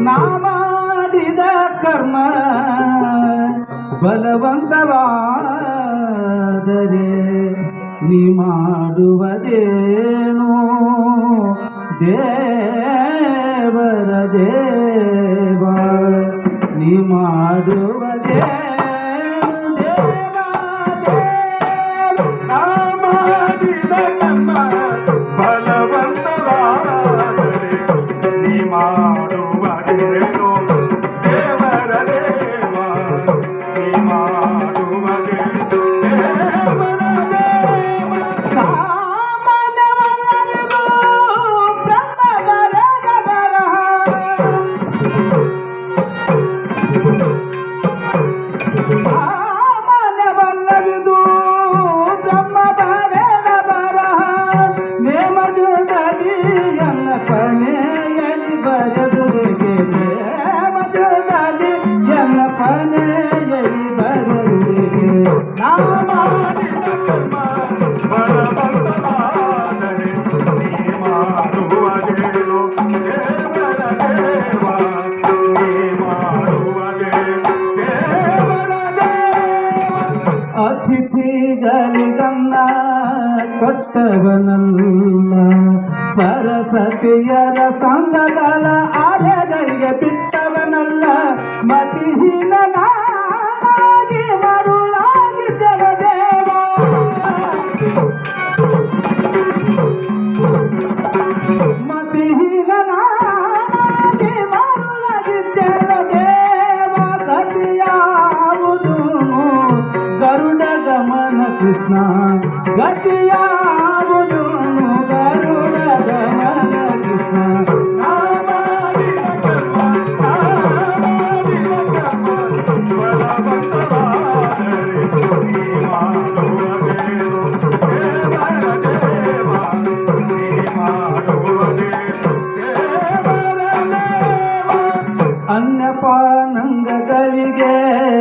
Mama. ಮಾಡಿದ ಕರ್ಮ ಬಲವಂತವಾದರೆ ನೀ ಮಾಡುವುದೇನು? ದೇವರ ದೇವ ನೀ ಮಾಡುವುದೇ ದೇವ ಮರಿಗಳಿಗನ್ನ ಕೊಟ್ಟವನಲ್ಲ. ಪರಸತಿಯರ ಸಂಘಗಳ ಆರ್ಯಗಳಿಗೆ ಬಿಟ್ಟವನಲ್ಲ. ಮತಿಹೀನ गतिया बोलो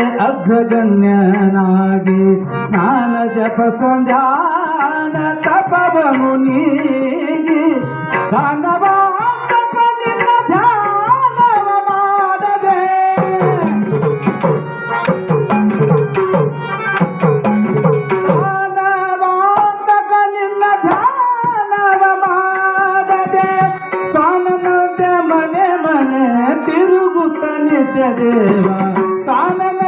ಅಗ್ರಗಣ್ಯನಾಗಿ ಸ್ನಾನ ಜಪ ಸಂಧ್ಯಾನ ತಪವ ಮುನಿ ದಾನವಾಂತಕ ನಿನ್ನ ಧ್ಯಾನವ ಮಾಡದೆ. ನಿನ್ನ ಧ್ಯಾನವ ಮಾಡದೆ. ತಿರುಗುತ್ತ ನಿತ್ಯ ದೇವ. ಸಾನ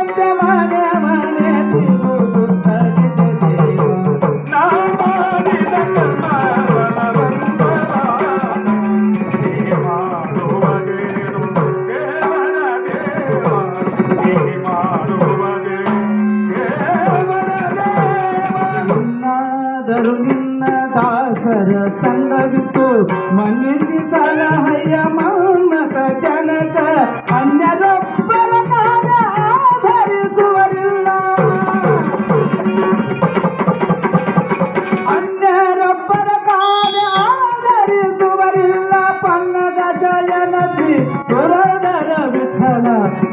ಸಂಗವಿತ್ತು ಮನ್ನಿಸಿ ಸಲಹಯ್ಯ ಮೌನಕ ಜನಕ ಅನ್ಯರ